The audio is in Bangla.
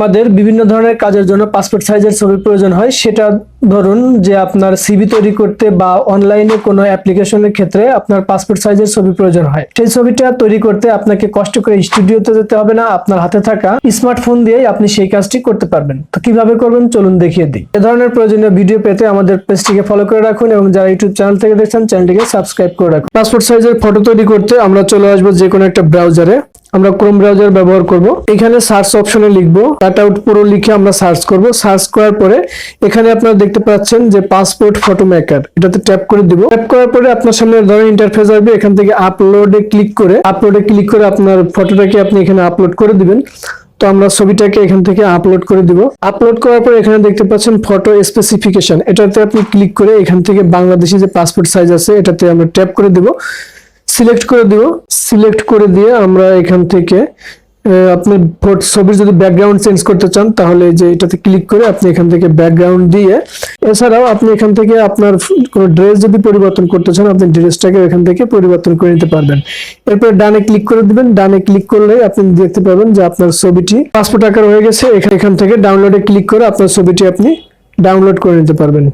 আমাদের বিভিন্ন ধরনের কাজের জন্য পাসপোর্ট সাইজের ছবি প্রয়োজন হয়। সেটা ধরুন যে আপনার সিভি তৈরি করতে বা অনলাইনে কোনো অ্যাপ্লিকেশনের ক্ষেত্রে আপনার পাসপোর্ট সাইজের ছবি প্রয়োজন হয়। সেই ছবিটা তৈরি করতে আপনাকে কষ্ট করে স্টুডিওতে যেতে হবে না, আপনার হাতে থাকা স্মার্টফোন দিয়েই আপনি সেই কাজটি করতে পারবেন। তো কীভাবে করবেন? চলুন দেখিয়ে দিই। এ ধরনের প্রয়োজনীয় ভিডিও পেতে আমাদের পেজটিকে ফলো করে রাখুন এবং যারা ইউটিউব চ্যানেল থেকে দেখছেন চ্যানেলটিকে সাবস্ক্রাইব করে রাখুন। পাসপোর্ট সাইজের ফটো তৈরি করতে আমরা চলে আসব যে কোনো একটা ব্রাউজারে আমরা ক্রোম ব্রাউজার ব্যবহার করব। এখানে সার্চ অপশনে লিখব। কাট আউট পুরো লিখে আমরা সার্চ করব। সার্চ করার পরে এখানে আপনারা দেখতে পাচ্ছেন যে পাসপোর্ট ফটো মেকার এটাতে ট্যাপ করে দিব। ট্যাপ করার পরে আপনার সামনে ধরনের ইন্টারফেস আসবে। এখান থেকে আপলোডে ক্লিক করে আপলোডে ক্লিক করে আপনার ফটোটাকে আপনি এখানে আপলোড করে দিবেন। তো আমরা ছবিটাকে এখান থেকে আপলোড করে দিব। আপলোড করার পর এখানে দেখতে পাচ্ছেন ফটো স্পেসিফিকেশন এটাতে আপনি ক্লিক করে এখান থেকে বাংলাদেশি যে পাসপোর্ট সাইজ আছে, এটাতে আমরা ট্যাপ করে দিব। সিলেক্ট করে দিব। সিলেক্ট করে দিয়ে আমরা এখান থেকে আপনি ছবির যদি ব্যাকগ্রাউন্ড চেঞ্জ করতে চান, তাহলে যে এটাতে ক্লিক করে আপনি এখান থেকে ব্যাকগ্রাউন্ড দিয়ে, এছাড়াও আপনি এখান থেকে আপনার কোনো ড্রেস যদি পরিবর্তন করতে চান, আপনি ড্রেসটাকে এখান থেকে পরিবর্তন করে নিতে পারবেন। এরপর ডানে ক্লিক করে দিবেন, ডানে ক্লিক করলে আপনি দেখতে পাবেন যে আপনার ছবিটি পাসপোর্ট আকার হয়ে গেছে, এখান থেকে ডাউনলোডে ক্লিক করে আপনার ছবিটি আপনি ডাউনলোড করে নিতে পারবেন।